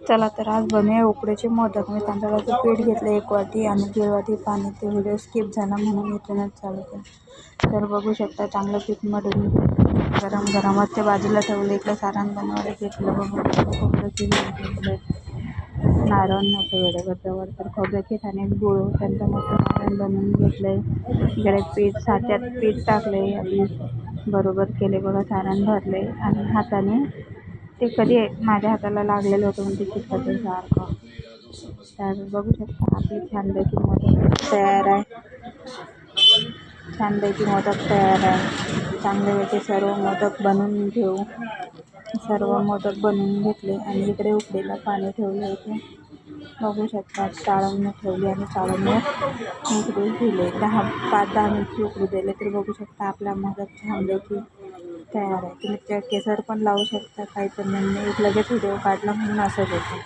चला तर आज बनवूया उकड्याचे मोदक. मी तांदळाचं पीठ घेतलं एक वाटी आणि दीड वाटी पाणी. ते व्हिडिओ स्किप झाला म्हणून इथूनच चालू केलं. तर बघू शकता चांगलं पीठ मधून गरम गरमच ते बाजूला ठेवलं. इकडं सारण बनवायला घेतलं. बघू खोबरं किती घेतलं नारळ मोठं वेळेवरच्यावर तर खोबऱ्याचे आणि गुळ त्यांचं मोठं नारळ बनवून घेतलं आहे इकडे पीठ साच्यात पीठ टाकले आणि बरोबर केले बघा सारण भरले आणि हाताने ते कधी माझ्या हाताला लागलेलं होतं म्हणजे चिकट सारखं. तर बघू शकता आपली छानपैकी मोदक तयार आहे. छानपैकी मोदक तयार आहे. चांगल्यापैकी सर्व मोदक बनवून घेऊ. सर्व मोदक बनवून घेतले आणि इकडे उकडेला पाणी ठेवले होते बघू शकता चाळण ठेवली आणि चाळणीवर उकडून दिले. दहा पाच दहा मिनिट उकडू दिले तर बघू शकता आपला मोदक छानपैकी तयार आहे. तुम्ही त्या केसर पण लावू शकता काही पण नाही. मी एक लगेच व्हिडिओ काढला म्हणून असं देतो.